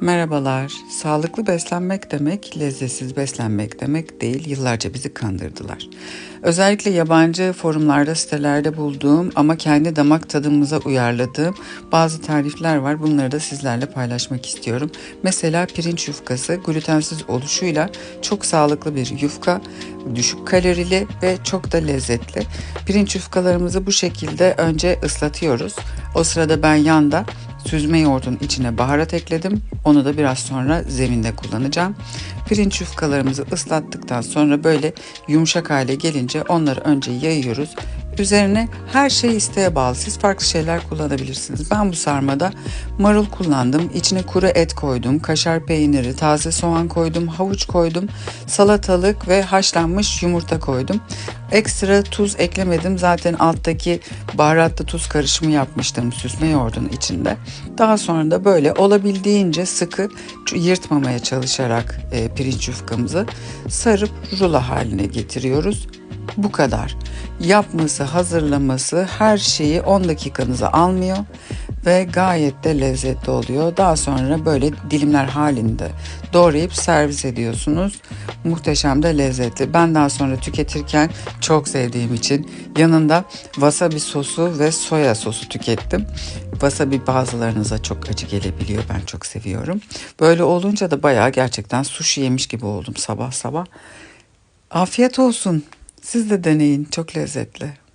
Merhabalar. Sağlıklı beslenmek demek, lezzetsiz beslenmek demek değil. Yıllarca bizi kandırdılar. Özellikle yabancı forumlarda, sitelerde bulduğum ama kendi damak tadımıza uyarladığım bazı tarifler var. Bunları da sizlerle paylaşmak istiyorum. Mesela pirinç yufkası glutensiz oluşuyla çok sağlıklı bir yufka, düşük kalorili ve çok da lezzetli. Pirinç yufkalarımızı bu şekilde önce ıslatıyoruz. O sırada ben yanda süzme yoğurdun içine baharat ekledim. Onu da biraz sonra zeminde kullanacağım. Pirinç yufkalarımızı ıslattıktan sonra böyle yumuşak hale gelince onları önce yayıyoruz. Üzerine her şey isteğe bağlı. Siz farklı şeyler kullanabilirsiniz. Ben bu sarmada marul kullandım. İçine kuru et koydum. Kaşar peyniri, taze soğan koydum. Havuç koydum. Salatalık ve haşlanmış yumurta koydum. Ekstra tuz eklemedim. Zaten alttaki baharatlı tuz karışımı yapmıştım süzme yoğurdun içinde. Daha sonra da böyle olabildiğince sıkı yırtmamaya çalışarak e, pirinç yufkamızı sarıp rulo haline getiriyoruz. Bu kadar. Yapması, hazırlaması her şeyi 10 dakikanızı almıyor ve gayet de lezzetli oluyor. Daha sonra böyle dilimler halinde doğrayıp servis ediyorsunuz. Muhteşem de lezzetli. Ben daha sonra tüketirken çok sevdiğim için yanında wasabi sosu ve soya sosu tükettim. Wasabi bazılarınıza çok acı gelebiliyor. Ben çok seviyorum. Böyle olunca da bayağı gerçekten sushi yemiş gibi oldum sabah sabah. Afiyet olsun. Siz de deneyin. Çok lezzetli.